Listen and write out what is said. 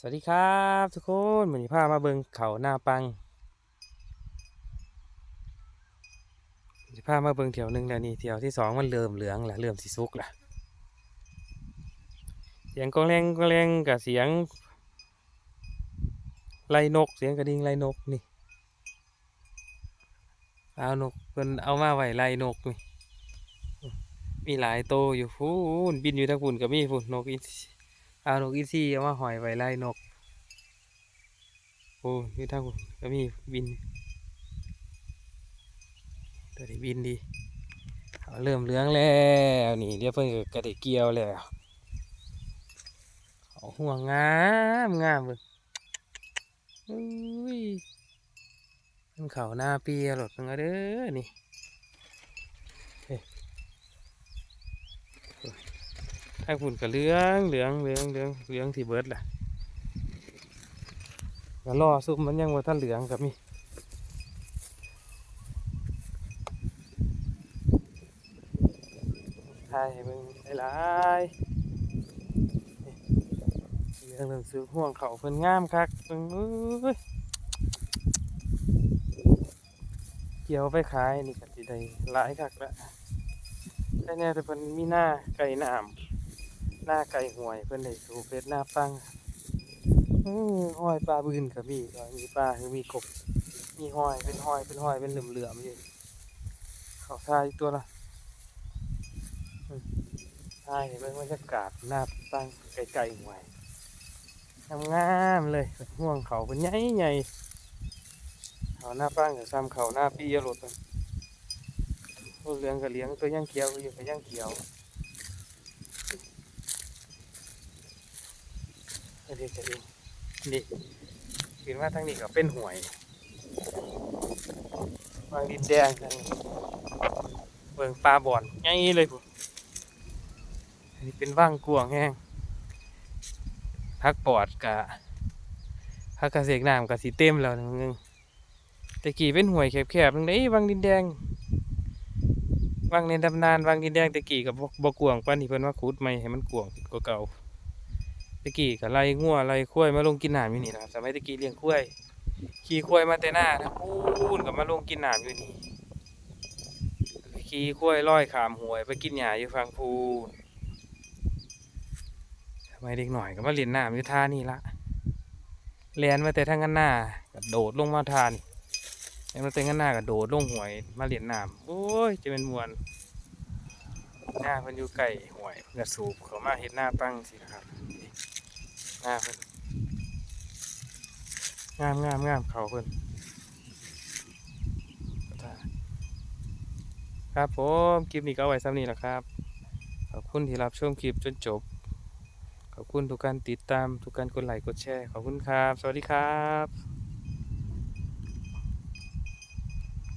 สวัสดีครับทุกคนวันนี้พามาเบิงเขาหน้าปังสิพามาเบิงเที่ยวหนึ่งแล้วนี่เที่ยวที่สองมันเริ่มเหลืองละเริ่มสีสุกละเสียงกองแรงกองแรงกับเสียงไล่นก เสียงกระดิ่งไล่นกนี่เอานกเพิ่นเอามาไว้ไล่นกนี่มีหลายโตวอยู่ฟูนบินอยู่ทางฝุ่นก็มีฝุ่นนกอิน เอานกอินทรีเอามาหอยไว้ไล่นก โอ้ยทาก็มีบินตัวนี้บินดีเาเริ่มเลืองแล้วนี่เดี๋ยวเพิ่นก็กระเดเกียวแล้วเอาห่วงงามงามเบิ่งอุ้ยมันเขาหน้าเปียหลดมันก็เด้อนี่เฮ้ยโอ้ยทางฝุ่นก็เหลืองเหลืองเหลืองเหลืองเหลืองที่เบิร์ดแหละก็รอซุปมันยังว่าท่านเหลืองกับมีทายให้เบิ่งหลายๆเหลืองเริ่มซื้อห่วงเขาเพิ่นงามคักเบิ่งเอ้ยเกี่ยวไปขายนี่ก็สิได้หลายคักละแต่แน่แต่เพิ่นมีหน้าไก่น้ำ หน้าไก่หวยเพิ่นได้สูเป็ดหน้าปังห้อยปลาบืนก็มีก็มีปลาคือมีกบ มีห้อยเป็นห้อยเป็นห้อยเป็นเหลื่อมๆอยู่เขาทายตัวละทายเห็นไหมบรรยากาศหน้าตั้งไกลๆหวยงามเลยห่วงเขาเป็นใหญ่ๆเขาหน้าปังกับซ้ำเขาหน้าปีอะรถมันพวเลี้ยงกับเลี้ยงตัวย่างเขียวอยู่กับย่างเขียว อันนี้จะดีนี่คิดว่าทางนี้ก็เป็นหวยวางดินแดงทางนี้เบิ่งปลาบ่อนง่ายเลยผมอันนี้เป็นว่างกวงแห้งพักปอดกะพักกระเสกน้ำกะสีเต็มแล้วนึงแตะกี้เป็นหวยแคบๆนึงได้วางดินแดงวางในดำนานวางดินแดงแตะกี้กับบกวงปานที่เพิ่นว่าขุดใหม่ให้มันกวงกว่าเก่า ตะกี้ก็ไล่งัวไล่ข้วยมาลงกินหน้ำอยู่นี่นะครับสมัยตะกี้เลี้ยงข้วยขี่ข้วยมาแต่หน้านะพูนกับมาลงกินหน้ำอยู่นี่ขี่ข้วยลอยขามหวยไปกินหญ้าอยู่ฟังพูนสมัยเด็กหน่อยก็มาเล่นน้ำอยู่ท่านี่ละเลียนมาแต่ทางกันหน้ากระโดดลงมาทานเลียนมาแต่ทางกันหน้ากระโดดลงหวยมาเล่นน้ำโอ้ยจะเป็นมวนหน้าพิ่นอยู่ใกล้หวยเพิ่นก็สูบเขามาเห็นหน้าปังสินะครับ งามเพิ่นงามงามงามเขาเพิ่นครับผมคลิปนี้ก็เอาไว้ซ้ำนี้แหละครับ ขอบคุณที่รับชมคลิปจนจบ ขอบคุณทุกการติดตามทุกการกดไลค์กดแชร์ ขอบคุณครับ สวัสดีครับ